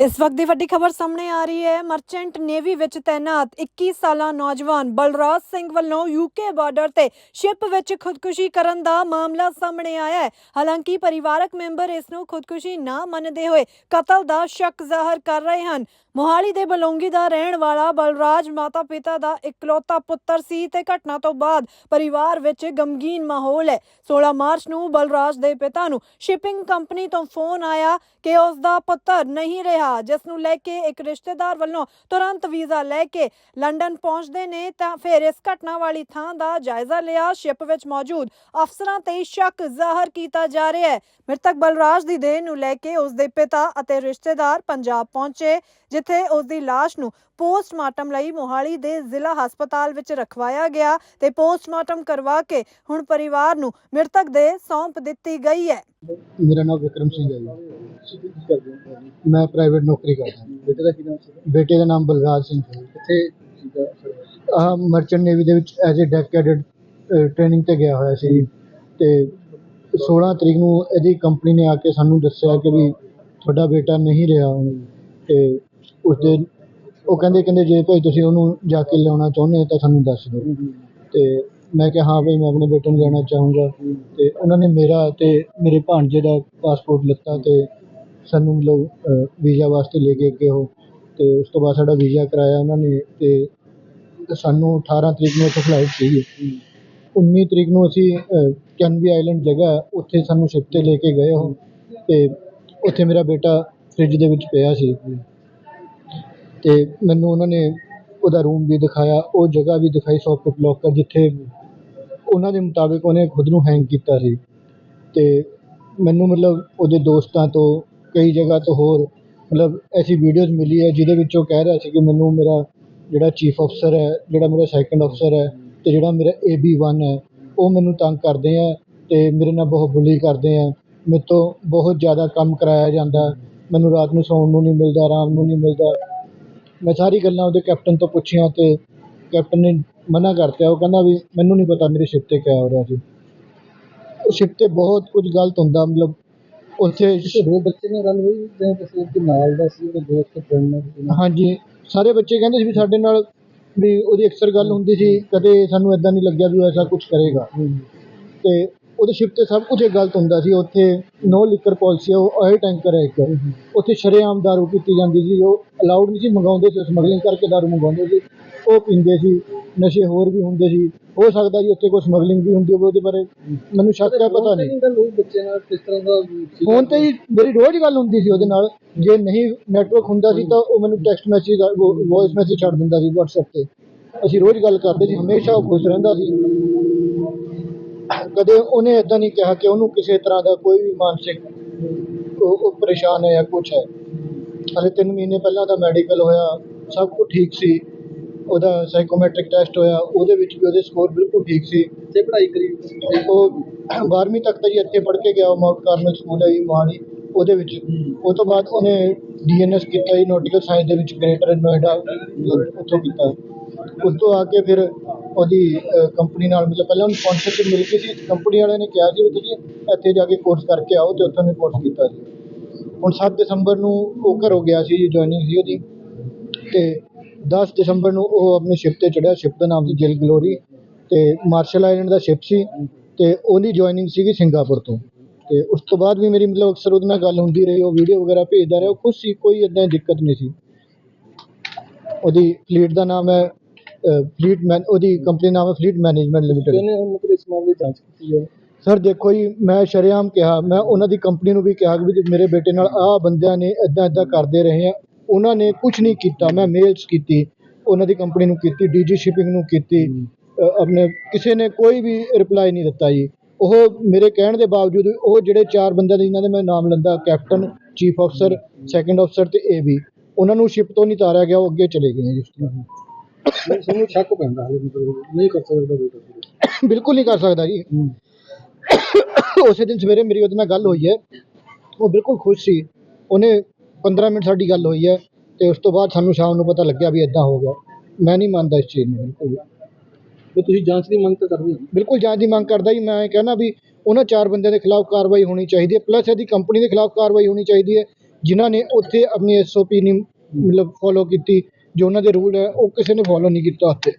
ਇਸ ਵਕਤ ਦੀ ਵੱਡੀ ਖਬਰ ਸਾਹਮਣੇ ਆ ਰਹੀ ਹੈ। ਮਰਚੈਂਟ ਨੇਵੀ ਵਿੱਚ ਤੈਨਾਤ 21 ਸਾਲਾ ਨੌਜਵਾਨ ਬਲਰਾਜ ਸਿੰਘ ਵੱਲੋਂ ਯੂਕੇ ਬਾਰਡਰ ਤੇ ਸ਼ਿਪ ਵਿੱਚ ਖੁਦਕੁਸ਼ੀ ਕਰਨ ਦਾ ਮਾਮਲਾ ਸਾਹਮਣੇ ਆਇਆ ਹੈ। ਹਾਲਾਂਕਿ ਪਰਿਵਾਰਕ ਮੈਂਬਰ ਇਸ ਨੂੰ ਖੁਦਕੁਸ਼ੀ ਨਾ ਮੰਨਦੇ ਹੋਏ ਕਤਲ ਦਾ ਸ਼ੱਕ ਜ਼ਾਹਰ ਕਰ ਰਹੇ ਹਨ। ਮੋਹਾਲੀ ਦੇ ਬਲੌਂਗੀ ਦਾ ਰਹਿਣ ਵਾਲਾ ਬਲਰਾਜ ਮਾਤਾ ਪਿਤਾ ਦਾ ਇਕਲੌਤਾ ਪੁੱਤਰ ਸੀ ਤੇ ਘਟਨਾ ਤੋਂ ਬਾਅਦ ਪਰਿਵਾਰ ਵਿੱਚ ਗਮਗੀਨ ਮਾਹੌਲ ਹੈ। 16 ਮਾਰਚ ਨੂੰ ਬਲਰਾਜ ਦੇ ਪਿਤਾ ਨੂੰ ਸ਼ਿਪਿੰਗ ਕੰਪਨੀ ਤੋਂ ਫੋਨ ਆਇਆ ਕਿ ਉਸ ਦਾ ਪੁੱਤਰ ਨਹੀਂ ਰਿਹਾ, ਜਿਸ ਨੂੰ ਲੈ ਕੇ ਇੱਕ ਰਿਸ਼ਤੇਦਾਰ ਵੱਲੋਂ ਤੁਰੰਤ ਵੀਜ਼ਾ ਲੈ ਕੇ ਲੰਡਨ ਪਹੁੰਚਦੇ ਨੇ ਤਾਂ ਫਿਰ ਇਸ ਘਟਨਾ ਵਾਲੀ ਥਾਂ ਦਾ ਜਾਇਜ਼ਾ ਲਿਆ। ਸ਼ਿਪ ਵਿੱਚ ਮੌਜੂਦ ਅਫਸਰਾਂ ਤੇ ਸ਼ੱਕ ਜ਼ਾਹਰ ਕੀਤਾ ਜਾ ਰਿਹਾ ਹੈ। ਮ੍ਰਿਤਕ ਬਲਰਾਜ ਦੀ ਦੇਹ ਨੂੰ ਲੈ ਕੇ ਉਸ ਦੇ ਪਿਤਾ ਅਤੇ ਰਿਸ਼ਤੇਦਾਰ ਪੰਜਾਬ ਪਹੁੰਚੇ, ਜਿੱਥੇ ਉਸ ਦੀ ਲਾਸ਼ ਨੂੰ ਪੋਸਟਮਾਰਟਮ ਲਈ ਮੋਹਾਲੀ ਦੇ ਜ਼ਿਲ੍ਹਾ ਹਸਪਤਾਲ ਵਿੱਚ ਰਖਵਾਇਆ ਗਿਆ ਤੇ ਪੋਸਟਮਾਰਟਮ ਕਰਵਾ ਕੇ ਹੁਣ ਪਰਿਵਾਰ ਨੂੰ ਮ੍ਰਿਤਕ ਦੇ ਸੌਂਪ ਦਿੱਤੀ ਗਈ ਹੈ। ਮੇਰਾ ਨਾਮ ਵਿਕਰਮ ਸਿੰਘ ਹੈ ਜੀ। ਮੈਂ ਪ੍ਰਾਈਵੇਟ ਨੌਕਰੀ ਕਰਦਾ ਬੇਟੇ ਦਾ ਕੀ ਨਾਮ ਸੀ ਬੇਟੇ ਦਾ ਨਾਮ ਬਲਰਾਜ ਸਿੰਘ ਹੈ। ਕਿੱਥੇ ਆਹ ਮਰਚੈਂਟ ਨੇਵੀ ਦੇ ਵਿੱਚ as a deck cadet training ਤੇ ਗਿਆ ਹੋਇਆ ਸੀ। ਤੇ 16 ਤਰੀਕ ਨੂੰ ਇਹਦੀ ਕੰਪਨੀ ਨੇ ਆ ਕੇ ਸਾਨੂੰ ਦੱਸਿਆ ਕਿ ਵੀ ਤੁਹਾਡਾ ਬੇਟਾ ਨਹੀਂ ਰਿਹਾ ਹੁਣ। ਤੇ ਉਸਦੇ ਉਹ ਕਹਿੰਦੇ ਕਹਿੰਦੇ ਜੇ ਭਾਈ ਤੁਸੀਂ ਉਹਨੂੰ ਜਾ ਕੇ ਲਿਆਉਣਾ ਚਾਹੁੰਦੇ ਹੋ ਤਾਂ ਸਾਨੂੰ ਦੱਸ ਦਿਓ। ਤੇ ਮੈਂ ਕਿਹਾ ਹਾਂ ਭਾਈ ਮੈਂ ਆਪਣੇ ਬੇਟੇ ਨੂੰ ਲੈਣਾ ਚਾਹੂੰਗਾ। ਤੇ ਉਹਨਾਂ ਨੇ ਮੇਰਾ ਤੇ ਮੇਰੇ ਭਾਣਜੇ ਦਾ ਪਾਸਪੋਰਟ ਲਿੱਤਾ ਤੇ ਸਾਨੂੰ ਮਤਲਬ ਵੀਜ਼ਾ ਵਾਸਤੇ ਲੈ ਕੇ ਗਏ ਉਹ। ਤੇ ਉਸ ਤੋਂ ਬਾਅਦ ਸਾਡਾ ਵੀਜ਼ਾ ਕਰਾਇਆ ਉਹਨਾਂ ਨੇ ਤੇ ਸਾਨੂੰ 18 ਤਰੀਕ ਨੂੰ ਉੱਥੇ ਫਲਾਈਟ ਸੀਗੀ। 19 ਤਰੀਕ ਨੂੰ ਅਸੀਂ ਕੈਨਬੀ ਆਈਲੈਂਡ ਜਗ੍ਹਾ ਹੈ, ਉੱਥੇ ਸਾਨੂੰ ਸ਼ਿਪ ਤੇ ਲੈ ਕੇ ਗਏ ਉਹ। ਤੇ ਉੱਥੇ ਮੇਰਾ ਬੇਟਾ ਫ੍ਰਿਜ ਦੇ ਵਿੱਚ ਪਿਆ ਸੀ। ਅਤੇ ਮੈਨੂੰ ਉਹਨਾਂ ਨੇ ਉਹਦਾ ਰੂਮ ਵੀ ਦਿਖਾਇਆ, ਉਹ ਜਗ੍ਹਾ ਵੀ ਦਿਖਾਈ ਸੌਕਟ ਲੋਕਰ ਜਿੱਥੇ ਉਹਨਾਂ ਦੇ ਮੁਤਾਬਿਕ ਉਹਨੇ ਖੁਦ ਨੂੰ ਹੈਂਗ ਕੀਤਾ ਸੀ। ਅਤੇ ਮੈਨੂੰ ਮਤਲਬ ਉਹਦੇ ਦੋਸਤਾਂ ਤੋਂ, ਕਈ ਜਗ੍ਹਾ ਤੋਂ ਹੋਰ, ਮਤਲਬ ਐਸੀ ਵੀਡੀਓਜ਼ ਮਿਲੀ ਹੈ ਜਿਹਦੇ ਵਿੱਚ ਉਹ ਕਹਿ ਰਿਹਾ ਸੀ ਕਿ ਮੈਨੂੰ ਮੇਰਾ ਜਿਹੜਾ ਚੀਫ ਅਫਸਰ ਹੈ, ਜਿਹੜਾ ਮੇਰਾ ਸੈਕਿੰਡ ਅਫਸਰ ਹੈ ਅਤੇ ਜਿਹੜਾ ਮੇਰਾ ਏ ਬੀ ਵਨ ਹੈ, ਉਹ ਮੈਨੂੰ ਤੰਗ ਕਰਦੇ ਹੈ ਅਤੇ ਮੇਰੇ ਨਾਲ ਬਹੁਤ ਬੁਲੀ ਕਰਦੇ ਹੈ ਮੇਰੇ ਤੋਂ ਬਹੁਤ ਜ਼ਿਆਦਾ ਕੰਮ ਕਰਾਇਆ ਜਾਂਦਾ। ਮੈਨੂੰ ਰਾਤ ਨੂੰ ਸੌਣ ਨੂੰ ਨਹੀਂ ਮਿਲਦਾ, ਆਰਾਮ ਨੂੰ ਨਹੀਂ ਮਿਲਦਾ। ਮੈਂ ਸਾਰੀ ਗੱਲਾਂ ਉਹਦੇ ਕੈਪਟਨ ਤੋਂ ਪੁੱਛੀਆਂ ਤੇ ਕੈਪਟਨ ਨੇ ਮਨਾ ਕਰਤਾ। ਉਹ ਕਹਿੰਦਾ ਵੀ ਮੈਨੂੰ ਨਹੀਂ ਪਤਾ ਮੇਰੇ ਸ਼ਿਪ ਤੇ ਕਿਆ ਹੋ ਰਿਹਾ ਸੀ। ਉਹ ਸ਼ਿਪ ਤੇ ਬਹੁਤ ਕੁਝ ਗਲਤ ਹੁੰਦਾ ਮਤਲਬ ਉੱਥੇ ਦੋ ਬੱਚੇ ਨਾਲ ਗੱਲ ਹੋਈ ਜਾਂ ਕਿਸੇ ਦੇ ਨਾਲ ਦਾ ਸੀ ਉਹਦੇ ਦੋਸਤ ਫਰੈਂਡ ਨਾਲ ਹਾਂਜੀ। ਸਾਰੇ ਬੱਚੇ ਕਹਿੰਦੇ ਸੀ ਵੀ ਸਾਡੇ ਨਾਲ ਵੀ ਉਹਦੀ ਅਕਸਰ ਗੱਲ ਹੁੰਦੀ ਸੀ ਕਦੇ ਸਾਨੂੰ ਇਦਾਂ ਨਹੀਂ ਲੱਗਿਆ ਵੀ ਉਹ ਐਸਾ ਕੁਝ ਕਰੇਗਾ। ਤੇ ਉਹਦੇ ਸ਼ਿਪ ਤੇ ਸਭ ਕੁਝ ਗਲਤ ਹੁੰਦਾ ਸੀ ਉੱਥੇ ਨੋ ਲਿਕਰ ਪਾਲਿਸੀ ਉਹ ਆਇਲ ਟੈਂਕਰ ਹੈ ਇੱਕ ਉੱਥੇ ਸ਼ਰੇਆਮ ਦਾਰੂ ਪੀਤੀ ਜਾਂਦੀ ਸੀ ਉਹ ਅਲਾਉਡ ਨਹੀਂ ਸੀ ਮੰਗਾਉਂਦੇ ਸੀ ਸਮਗਲਿੰਗ ਕਰਕੇ ਦਾਰੂ ਮੰਗਾਉਂਦੇ ਸੀ। ਉਹ ਪੀਂਦੇ ਸੀ ਨਸ਼ੇ ਹੋਰ ਵੀ ਹੁੰਦੇ ਸੀ। ਹੋ ਸਕਦਾ ਜੀ ਉੱਥੇ ਕੋਈ ਸਮਗਲਿੰਗ ਵੀ ਹੁੰਦੀ ਹੋਵੇ ਉਹਦੇ ਬਾਰੇ। ਮੈਨੂੰ ਸ਼ੱਕ ਹੈ ਪਤਾ ਨਹੀਂ। ਗੱਲ ਹੋਈ ਬੱਚੇ ਨਾਲ ਕਿਸ ਤਰ੍ਹਾਂ ਦਾ ਸੀਗਾ? ਫੋਨ ਤੇ ਹੀ ਮੇਰੀ ਰੋਜ਼ ਗੱਲ ਹੁੰਦੀ ਸੀ ਉਹਦੇ ਨਾਲ। ਜੇ ਨਹੀਂ ਨੈਟਵਰਕ ਹੁੰਦਾ ਸੀ ਤਾਂ ਉਹ ਮੈਨੂੰ ਟੈਕਸਟ ਮੈਸੇਜ ਵੌਇਸ ਮੈਸੇਜ ਛੱਡ ਦਿੰਦਾ ਸੀ WhatsApp ਤੇ। ਅਸੀਂ ਰੋਜ਼ ਗੱਲ ਕਰਦੇ ਸੀ ਹਮੇਸ਼ਾ ਉਹ ਖੁਸ਼ ਰਹਿੰਦਾ ਸੀ। ਕਦੇ ਉਹਨੇ ਇਦਾਂ ਨਹੀਂ ਕਿਹਾ ਕਿ ਉਹਨੂੰ ਕਿਸੇ ਤਰ੍ਹਾਂ ਦਾ ਕੋਈ ਵੀ ਮਾਨਸਿਕ ਉਹ ਪਰੇਸ਼ਾਨ ਹੈ ਜਾਂ ਕੁਝ ਹੈ। ਹਲੇ 3 ਮਹੀਨੇ ਪਹਿਲਾਂ ਦਾ ਮੈਡੀਕਲ ਹੋਇਆ ਸਭ ਕੁਝ ਠੀਕ ਸੀ। ਉਹਦਾ ਸਾਈਕੋਮੈਟ੍ਰਿਕ ਟੈਸਟ ਹੋਇਆ ਉਹਦੇ ਵਿੱਚ ਵੀ ਉਹਦੇ ਸਕੋਰ ਬਿਲਕੁਲ ਠੀਕ ਸੀ। ਤੇ ਪੜ੍ਹਾਈ ਕਰੀ? ਉਹ 12ਵੀਂ ਤੱਕ ਤਾਂ ਜੀ ਇੱਥੇ ਪੜ੍ਹ ਕੇ ਗਿਆ ਉਹ ਮਾਊਂਟ ਕਾਰਮਲ ਸਕੂਲ ਹੈ ਜੀ ਮੋਹਾਲੀ। ਉਹਦੇ ਵਿੱਚ ਉਹ ਤੋਂ ਬਾਅਦ ਉਹਨੇ ਡੀਐਨਐਸ ਕੀਤਾ ਜੀ ਨੋਟੀਕਲ ਸਾਇੰਸ ਦੇ ਵਿੱਚ ਗ੍ਰੇਟਰ ਨੋਇਡਾ ਉੱਥੋਂ ਕੀਤਾ। ਉਸ ਤੋਂ ਆ ਕੇ ਫਿਰ ਉਹਦੀ ਕੰਪਨੀ ਨਾਲ ਮਤਲਬ ਪਹਿਲਾਂ ਉਹਨੂੰ ਸਪਾਂਸਰਸ਼ਿਪ ਮਿਲ ਗਈ ਸੀ ਕੰਪਨੀ ਵਾਲਿਆਂ ਨੇ ਕਿਹਾ ਸੀ ਵੀ ਤੁਸੀਂ ਇੱਥੇ ਜਾ ਕੇ ਕੋਰਸ ਕਰਕੇ ਆਓ ਤੇ ਉੱਥੋਂ ਨੇ ਕੋਰਸ ਕੀਤਾ ਸੀ। ਹੁਣ 7 ਦਸੰਬਰ ਨੂੰ ਉਹ ਘਰੋਂ ਗਿਆ ਸੀ ਜੀ ਜੁਆਇਨਿੰਗ ਸੀ ਉਹਦੀ ਤੇ 10 ਦਸੰਬਰ ਨੂੰ ਉਹ ਆਪਣੀ ਸ਼ਿਪ ਤੇ ਚੜਿਆ ਸ਼ਿਪ ਦਾ ਨਾਮ ਸੀ ਜਿਲ ਗਲੋਰੀ ਤੇ ਮਾਰਸ਼ਲ ਆਈਲੈਂਡ ਦਾ ਸ਼ਿਪ ਸੀ ਤੇ ਉਹਦੀ ਜੁਆਇਨਿੰਗ ਸੀਗੀ ਸਿੰਗਾਪੁਰ ਤੋਂ। ਤੇ ਉਸ ਤੋਂ ਬਾਅਦ ਵੀ ਮੇਰੀ ਮਤਲਬ ਅਕਸਰ ਉਹਦੇ ਨਾਲ ਗੱਲ ਹੁੰਦੀ ਰਹੀ, ਉਹ ਵੀਡੀਓ ਵਗੈਰਾ ਭੇਜਦਾ ਰਿਹਾ, ਉਹ ਖੁਸ਼ ਸੀ, ਕੋਈ ਇਦਾਂ ਦੀ ਦਿੱਕਤ ਨਹੀਂ ਸੀ। ਉਹਦੀ ਫਲੀਟ ਦਾ ਨਾਮ ਹੈ ਫਲੀਟ ਮੈਨ ਉਹਦੀ ਕੰਪਨੀ ਨਾਮ ਹੈ ਫਲੀਟ ਮੈਨੇਜਮੈਂਟ ਲਿਮਿਟਿਡ ਉਹਨੇ ਹੁਣ ਮਤਲਬ ਇਸ ਮਾਮਲੇ ਦੀ ਜਾਂਚ ਕੀਤੀ ਹੈ? ਸਰ ਦੇਖੋ ਜੀ ਮੈਂ ਸ਼ਰੇਆਮ ਕਿਹਾ ਮੈਂ ਉਹਨਾਂ ਦੀ ਕੰਪਨੀ ਨੂੰ ਵੀ ਕਿਹਾ ਕਿ ਵੀ ਮੇਰੇ ਬੇਟੇ ਨਾਲ ਆਹ ਬੰਦਿਆਂ ਨੇ ਇਦਾਂ ਇਦਾਂ ਕਰਦੇ ਰਹੇ ਆ ਉਹਨਾਂ ਨੇ ਕੁਝ ਨਹੀਂ ਕੀਤਾ। ਮੈਂ ਮੇਲਸ ਕੀਤੀ ਉਹਨਾਂ ਦੀ ਕੰਪਨੀ ਨੂੰ ਕੀਤੀ ਡੀਜੀ ਸ਼ਿਪਿੰਗ ਨੂੰ ਕੀਤੀ ਆਪਣੇ ਕਿਸੇ ਨੇ ਕੋਈ ਵੀ ਰਿਪਲਾਈ ਨਹੀਂ ਦਿੱਤਾ ਜੀ। ਉਹ ਮੇਰੇ ਕਹਿਣ ਦੇ ਬਾਵਜੂਦ ਵੀ ਉਹ ਜਿਹੜੇ ਚਾਰ ਬੰਦਿਆਂ ਦੇ ਜਿਨ੍ਹਾਂ ਦੇ ਮੈਂ ਨਾਮ ਲੈਂਦਾ ਕੈਪਟਨ ਚੀਫ ਅਫਸਰ ਸੈਕੰਡ ਅਫਸਰ ਤੇ ਏਬੀ ਉਹਨਾਂ ਨੂੰ ਸ਼ਿਪ ਤੋਂ ਨਹੀਂ ਤਾਰਿਆ ਗਿਆ ਉਹ ਅੱਗੇ ਚਲੇ ਗਏ ਜੀ ਨਹੀਂ ਸਾਨੂੰ ਸ਼ੱਕ ਪੈਂਦਾ ਹਲੇ ਮਤਲਬ ਨਹੀਂ ਕਰ ਸਕਦਾ ਬੇਟਾ ਬਿਲਕੁਲ ਨਹੀਂ ਕਰ ਸਕਦਾ ਜੀ। ਉਸੇ ਦਿਨ ਸਵੇਰੇ ਮੇਰੀ ਉਹਦੇ ਨਾਲ ਗੱਲ ਹੋਈ ਹੈ। ਉਹ ਬਿਲਕੁਲ ਖੁਸ਼ ਸੀ। ਉਹਨੇ 15 ਮਿੰਟ ਸਾਡੀ ਗੱਲ ਹੋਈ ਹੈ ਤੇ ਉਸ ਤੋਂ ਬਾਅਦ ਸਾਨੂੰ ਸ਼ਾਮ ਨੂੰ ਪਤਾ ਲੱਗਿਆ ਵੀ ਇਦਾਂ ਹੋ ਗਿਆ। ਮੈਂ ਨਹੀਂ ਮੰਨਦਾ ਇਸ ਚੀਜ਼ ਨੂੰ ਬਿਲਕੁਲ। ਵੀ। ਵੀ ਤੁਸੀਂ ਜਾਂਚ ਦੀ ਮੰਗ ਤਾਂ ਕਰਦੇ ਹੋ। ਬਿਲਕੁਲ ਜਾਂਚ ਦੀ ਮੰਗ ਕਰਦਾ ਜੀ। ਮੈਂ ਕਹਿਣਾ ਵੀ ਉਹਨਾਂ ਚਾਰ ਬੰਦਿਆਂ ਦੇ ਖਿਲਾਫ ਕਾਰਵਾਈ ਹੋਣੀ ਚਾਹੀਦੀ ਹੈ। ਪਲੱਸ ਇਹਦੀ ਕੰਪਨੀ ਦੇ ਖਿਲਾਫ ਕਾਰਵਾਈ ਹੋਣੀ ਚਾਹੀਦੀ ਹੈ। ਜਿਨ੍ਹਾਂ ਨੇ ਉੱਥੇ ਆਪਣੀ ਐਸਓਪੀ ਨਹੀਂ ਮਤਲਬ ਫੋਲੋ ਕੀਤੀ। ਜੋ ਉਹਨਾਂ ਦੇ ਰੂਲ ਹੈ ਉਹ ਕਿਸੇ ਨੇ ਫੋਲੋ ਨਹੀਂ ਕੀਤਾ ਉੱਥੇ।